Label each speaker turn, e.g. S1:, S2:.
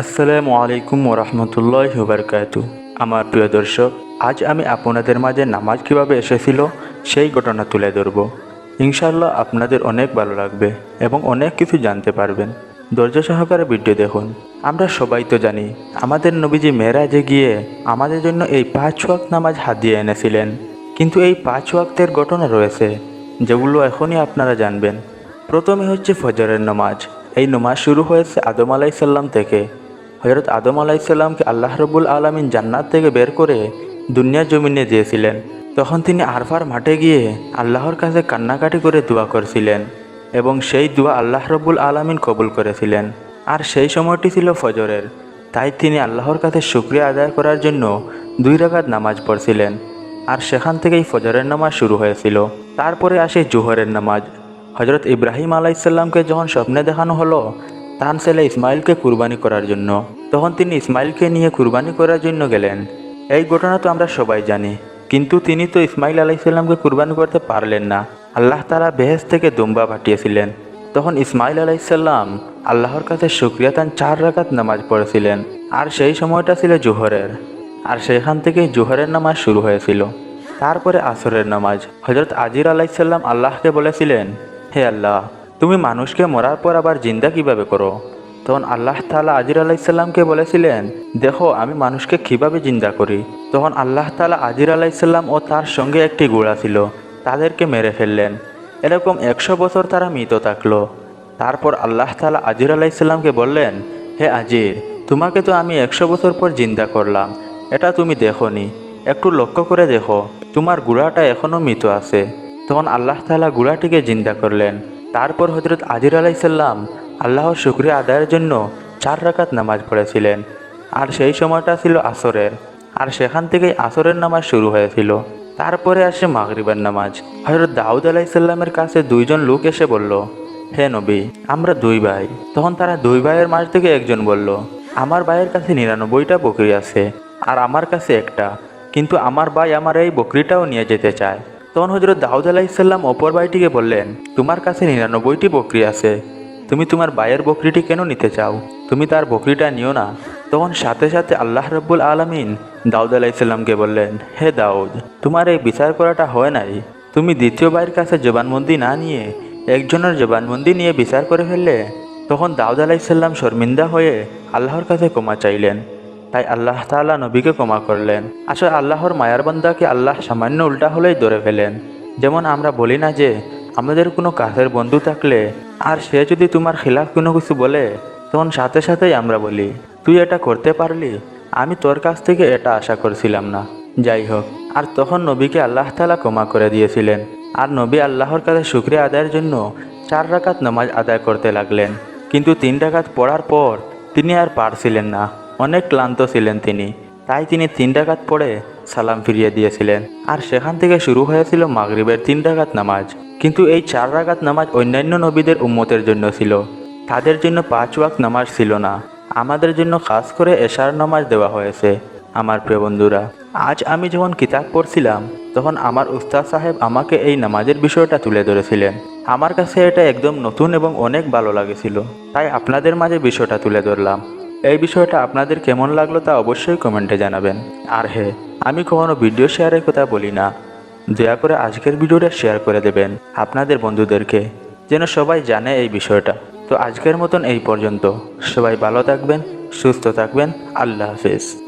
S1: আসসালামু আলাইকুম ওরহমতুল্লাহ বারকাত আমার প্রিয় দর্শক, আজ আমি আপনাদের মাঝে নামাজ কীভাবে এসেছিল সেই ঘটনা তুলে ধরব। ইনশাল্লাহ আপনাদের অনেক ভালো লাগবে এবং অনেক কিছু জানতে পারবেন। ধৈর্য সহকারে ভিডিও দেখুন। আমরা সবাই তো জানি, আমাদের নবীজি মেয়েরাজে গিয়ে আমাদের জন্য এই পাঁচ ওয়াক্ত নামাজ হাতিয়ে এনেছিলেন। কিন্তু এই পাঁচ ওয়াক্তের ঘটনা রয়েছে, যেগুলো এখনই আপনারা জানবেন। প্রথমে হচ্ছে ফজরের নামাজ। এই নামাজ শুরু হয়েছে আদম আলাইসাল্লাম থেকে। হজরত আদম আলাইসাল্লামকে আল্লাহ রবুল আলমিন জান্নাত থেকে বের করে দুনিয়া জমিনে দিয়েছিলেন। তখন তিনি আরফার মাঠে গিয়ে আল্লাহর কাছে কান্নাকাটি করে দোয়া করছিলেন এবং সেই দোয়া আল্লাহ রবুল আলমিন কবুল করেছিলেন। আর সেই সময়টি ছিল ফজরের, তাই তিনি আল্লাহর কাছে শুক্রিয়া আদায় করার জন্য দুই রাকাত নামাজ পড়ছিলেন। আর সেখান থেকেই ফজরের নামাজ শুরু হয়েছিল। তারপরে আসে জোহরের নামাজ। হজরত ইব্রাহিম আলাইসাল্লামকে যখন স্বপ্নে দেখানো হলো তার ছেলে ইসমাইলকে কুরবানি করার জন্য। তখন তিনি ইসমাইলকে নিয়ে কুরবানি করার জন্য গেলেন। এই ঘটনা তো আমরা সবাই জানি, কিন্তু তিনি তো ইসমাইল আলাইসাল্লামকে কুরবানি করতে পারলেন না। আল্লাহ তালা বেহেস থেকে দুম্বা পাঠিয়েছিলেন। তখন ইসমাইল আলাইসাল্লাম আল্লাহর কাছে শুক্রিয়া তান চার রাকাত নামাজ পড়েছিলেন। আর সেই সময়টা ছিল জোহরের। আর সেখান থেকেই জোহরের নামাজ শুরু হয়েছিল। তারপরে আসরের নামাজ। হজরত আজির আলাইসাল্লাম আল্লাহকে বলেছিলেন, হে আল্লাহ তুমি মানুষকে মরার পর আবার জিন্দা কীভাবে করো? তখন আল্লাহ তালা আজির আলাইসাল্লামকে বলেছিলেন, দেখো, আমি মানুষকে কীভাবে জিন্দা করি? তখন আল্লাহ তালা আজির আলাইসাল্লাম ও তার সঙ্গে একটি গোড়া ছিল, তাদেরকে মেরে ফেললেন। এরকম একশো বছর তারা মৃত থাকল। তারপর আল্লাহ তালা আজির আলাইসাল্লামকে বললেন, হে আজির, তোমাকে তো আমি একশো বছর পর জিন্দা করলাম। এটা তুমি দেখোনি। একটু লক্ষ্য করে দেখো, তোমার গুড়াটা এখনও মৃত আছে। তখন আল্লাহ তালা গুড়াটিকে জিন্দা করলেন। তারপর হজরত আজির আলাইসাল্লাম আল্লাহর শুক্রিয়া আদায়ের জন্য চার রাকাত নামাজ পড়েছিলেন। আর সেই সময়টা ছিল আসরের। আর সেখান থেকেই আসরের নামাজ শুরু হয়েছিল। তারপরে আসে মাগরিবের নামাজ। হজরত দাউদ আলাইসাল্লামের কাছে দুইজন লোক এসে বলল, হে নবী, আমরা দুই ভাই। তখন তারা দুই ভাইয়ের মাঝ থেকে একজন বলল, আমার ভাইয়ের কাছে নিরানব্বইটা বকরি আছে, আর আমার কাছে একটা। কিন্তু আমার ভাই আমার এই বকরিটাও নিয়ে যেতে চায়। তখন হজরত দাউদ আলাইসাল্লাম অপর ভাইটিকে বললেন, তোমার কাছে নিরানব্বইটি বকরি আছে। তুমি তোমার ভাইয়ের বকরিটি কেন নিতে চাও? তুমি তার বকরিটা নিও না। তখন সাথে সাথে আল্লাহ রব্বুল আলমিন দাউদ আলাইসাল্লামকে বললেন, হে দাউদ, তোমার এই বিচার করাটা হয় নাই। তুমি দ্বিতীয় ভাইয়ের কাছে জবানবন্দি না নিয়ে, একজনের জবানবন্দি নিয়ে বিচার করে ফেললে? তখন দাউদ আলাইসাল্লাম শর্মিন্দা হয়ে আল্লাহর কাছে ক্ষমা চাইলেন। তাই আল্লাহ তাআলা নবীকে ক্ষমা করলেন। আসলে আল্লাহর মায়ার বান্দাকে আল্লাহ সামান্য উল্টা হলেই ধরে ফেলেন। যেমন আমরা বলি না যে, আমাদের কোনো কাছের বন্ধু থাকলে, আর সে যদি তোমার খিলাফ কোনো কিছু বলে, তখন সাথে সাথেই আমরা বলি, তুই এটা করতে পারলি? আমি তোর কাছ থেকে এটা আশা করছিলাম না। যাই হোক, আর তখন নবীকে আল্লাহ তালা ক্ষমা করে দিয়েছিলেন। আর নবী আল্লাহর কাছে শুক্রিয়া আদায়ের জন্য চার রাকাত নামাজ আদায় করতে লাগলেন। কিন্তু তিন রাকাত পড়ার পর তিনি আর পারছিলেন না। অনেক ক্লান্ত ছিলেন তিনি। তাই তিনি তিন ডাকাত পড়ে সালাম ফিরিয়ে দিয়েছিলেন। আর সেখান থেকে শুরু হয়েছিল মাগরিবের তিন ডাকাত নামাজ। কিন্তু এই চার রাকাত নামাজ অন্যান্য নবীদের উম্মতের জন্য ছিল। তাদের জন্য পাঁচ ওয়াক নামাজ ছিল না। আমাদের জন্য খাস করে এশার নামাজ দেওয়া হয়েছে। আমার প্রিয় বন্ধুরা, আজ আমি যখন কিতাব পড়ছিলাম, তখন আমার উস্তাদ সাহেব আমাকে এই নামাজের বিষয়টা তুলে ধরেছিলেন। আমার কাছে এটা একদম নতুন এবং অনেক ভালো লাগেছিল। তাই আপনাদের মাঝে বিষয়টা তুলে ধরলাম। এই বিষয়টা আপনাদের কেমন লাগল তা অবশ্যই কমেন্টে জানাবেন। আর হে, আমি কখনো ভিডিও শেয়ারের কথা বলি না। দয়া করে আজকের ভিডিওটা শেয়ার করে দেবেন আপনাদের বন্ধুদেরকে, যেন সবাই জানে এই বিষয়টা। তো আজকের মতন এই পর্যন্ত। সবাই ভালো থাকবেন, সুস্থ থাকবেন। আল্লাহ হাফেজ।